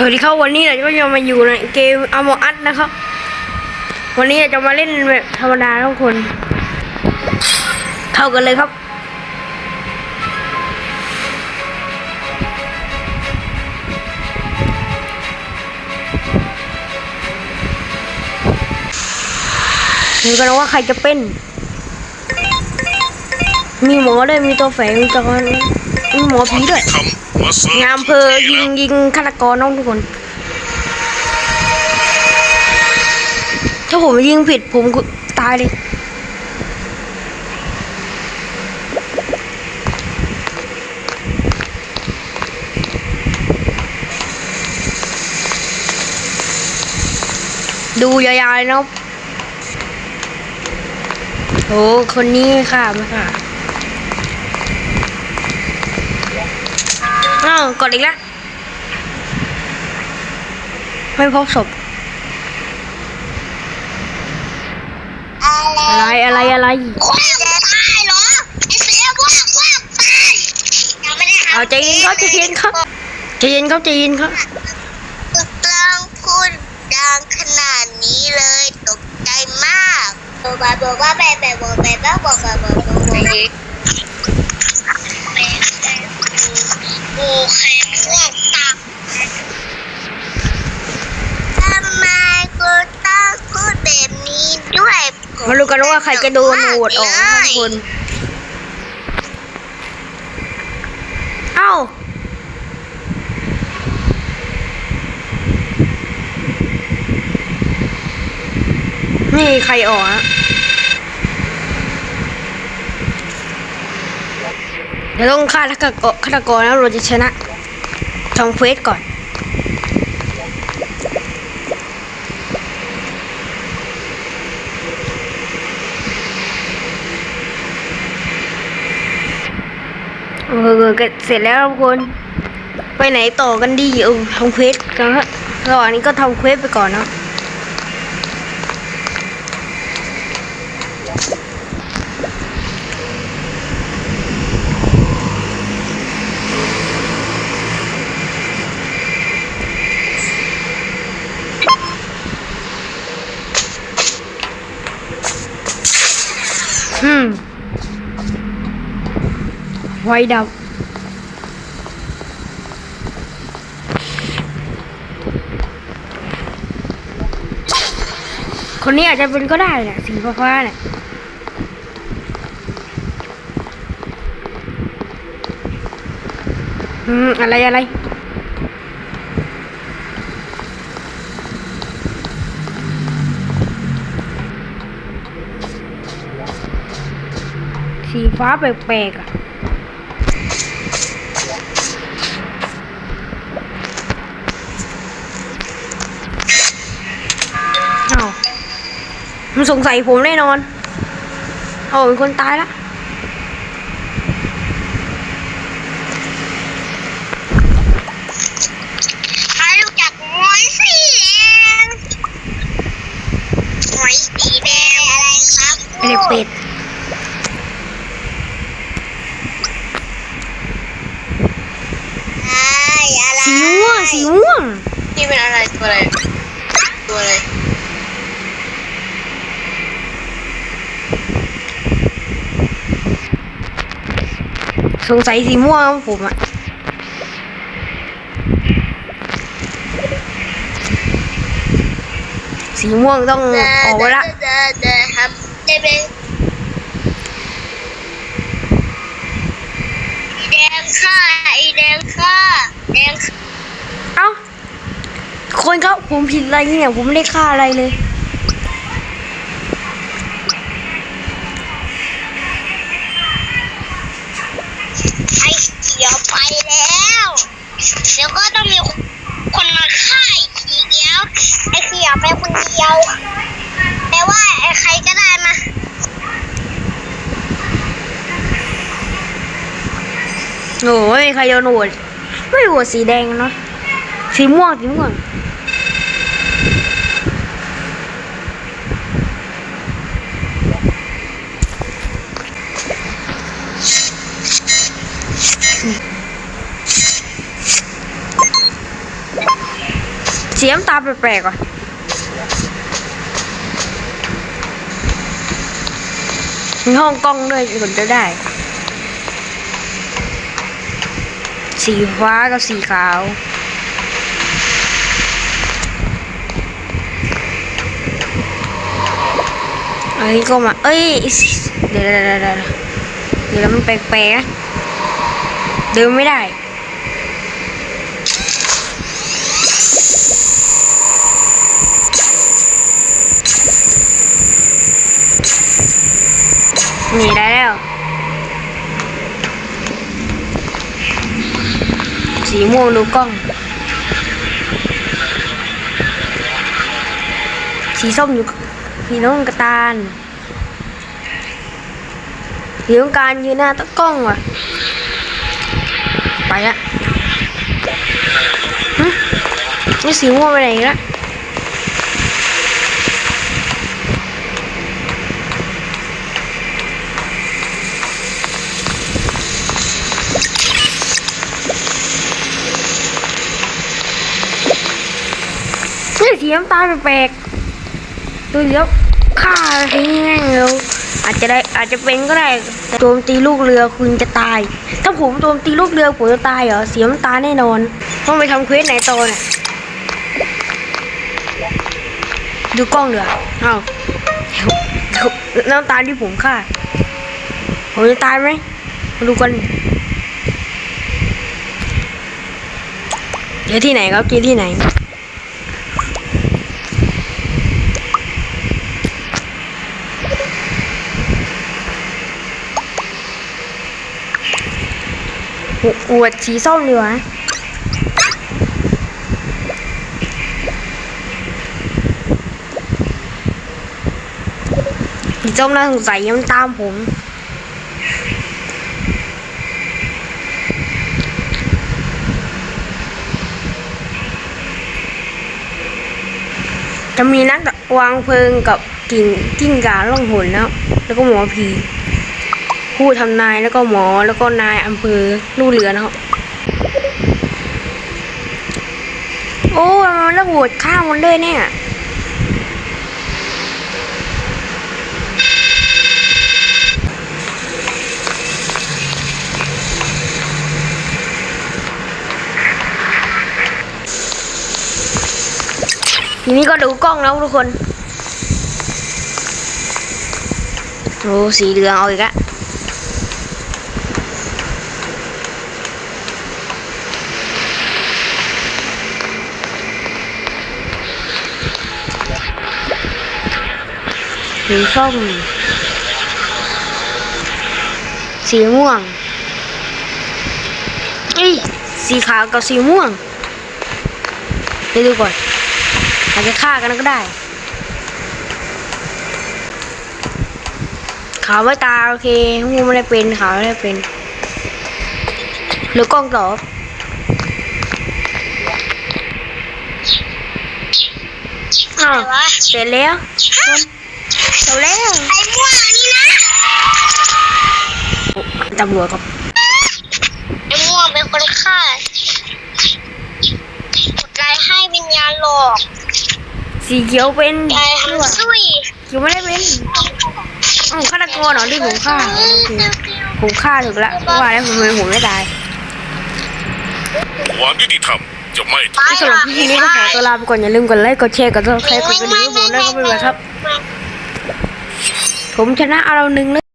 สวัสดีครับวันนี้เราจะมาอยู่ในเกมอมอัดนะครับ วันนี้เราจะมาเล่นแบบธรรมดาทุกคน เข้ากันเลยครับดูกันว่าใครจะเป็น มีหมอด้วยมีตัวแฝงมีตัว มีหมอผีด้วยทำมาเสิร์ฟงามเพอยิงยิงฆาตกรน้องทุกคน ถ้าผมยิงผิดผมก็ตายเลยดูยาวๆเลยนะครับโอ้คนนี้ค่ะไม่ค่ะาวกดอีกแล้ว ไม่พบศพ อะไรอะไรอะไร คว้างตายเหรอไอเสียคว้างคว้างตายยังไม่ได้เอาใจเย็นครับใจเย็นครับ ใจเย็นครับใจเย็นครับ กลางพูดดังขนาดนี้เลยตกใจมากบอกว่าบอกว่าแบบแบบบอกแบบแบบบอกแบบบอกบอกบ มาดูกันว่าใครจะโดนโหวตออกนะครับทุกคน เอ้านี่ใครออกอะเดี๋ยวต้องฆ่าฆาตกรฆาตกรแล้วเราจะชนะทำเควสก่อน เออเก็เสร็จแล้วทุกคน ไปไหนต่อกันดีเออทำเควสกันฮะระหว่างนี้ก็ทำเควสไปก่อนเนาะไว้ดับ คนนี้อาจจะเป็นก็ได้แหละสีฟ้าๆเนี่ยอืมอะไรอะไรสีฟ้าแปลกๆอะ มันสงสัยผมแน่นอนเอาเป็นคนตายละใครรู้จักหอยสีแดงหอยสีแดงอะไรครับไอเด็กเป็ดใช่อะไรสีม่วงสีม่วงนี่เป็นอะไรตัวอะไรตัวอะไร สงสัยสีม่วงครับผมอะสีม่วงต้องออกไว้ละเดอเดอครับได้เป็นสีแดงค่ะไอแดงค่ะแดงค่ะเอ้า คนครับผมผิดอะไรเนี่ย ผมไม่ได้ฆ่าอะไรเลย ไอเขียวไปแล้วเดี๋ยวก็ต้องมีคนมาฆ่าไอเขียวไอเขียวไปคนเดียวแต่ว่าไอใครก็ได้มา โอ้ไม่มีใครโดนโหวตไม่โหวตสีแดงเนาะสีม่วงสีม่วงเสียงตาแปลกๆว่ะมีห้องกล้องด้วยผมจะได้ สีฟ้ากับสีขาวเอ้ก็มา เอ้ยเดี๋ยวเดี๋ยวเดี๋ยวเดี๋ยวมันแปลกๆเดินไม่ได้ หนีได้แล้ว ม่วดูกล้อง สีส้มอยู่มีน้องกระตาลสีน้องการยืนหน้าตะกล้องว่ะ ไปละนี่สีม่วงไปไหนละ สีน้ำตาลแปลกๆดูเดี๋ยวฆ่าทิ้งแม่เร็วอาจจะได้อาจจะเป็นก็ได้โจมตีลูกเรือคุณจะตาย ถ้าผมโจมตีลูกเรือผมจะตายเหรอเสียน้ำตาแน่นอน ต้องไปทำเควสไหนต่อเนี่ยดูกล้องเดือเอ้าเดี๋ยเสียวน้ำตาลที่ผมฆ่าผมจะตายไหมมาดูกันเจอที่ไหนครับเจอที่ไหน อวดสีส้มดีว่าสีส้มน่าสงสัยยังตามผมจะมีนักวางเพลิงกับกิ่งกิ้งก่าล่องหนแล้วแล้วก็หมอผี ผู้ทำนายแล้วก็หมอแล้วก็นายอำเภอลูกเรือนะครับ โอ้มันแล้วโหวตข้ามมันเลยเนี่ยทีนี้ก็ดูกล้องแล้วทุกคน โอ้สีเหลืองเอาอีกแล้ว สีส้ม สีม่วงเอ้ยสีขาวกับสีม่วงไปดูก่อนอาจจะฆ่ากันก็ได้ ขาวไม่ตาโอเคม่วงไม่ได้เป็นขาวไม่ได้เป็น หรือกล้องตอบอ้าวอเสร็จแล้ว เสร็จแล้วไอ้ม่วงนี่นะตำรวจครับไอ้ม่วงเป็นคนฆ่ากดไลค์ให้วิญญาณหลอกสีเขียวเป็นไอ้ฮันซุยเขียวไม่ได้เป็นอ้าวฆาตกรเหรอที่ผมฆ่าโอเคผมฆ่าถูกแล้วเพราะว่าแล้วผมไม่ผมไม่ตายความยุติธรรมจะไม่ไปที่สำหรับพี่นี้ก็ขอตัวลาไปก่อนอย่าลืมกดไลค์กดแชร์กดซับสไครต์กดกระดิ่งให้ผมด้วยก็ไม่เป็นไรครับ ผมชนะเอาเราหนึ่งเลย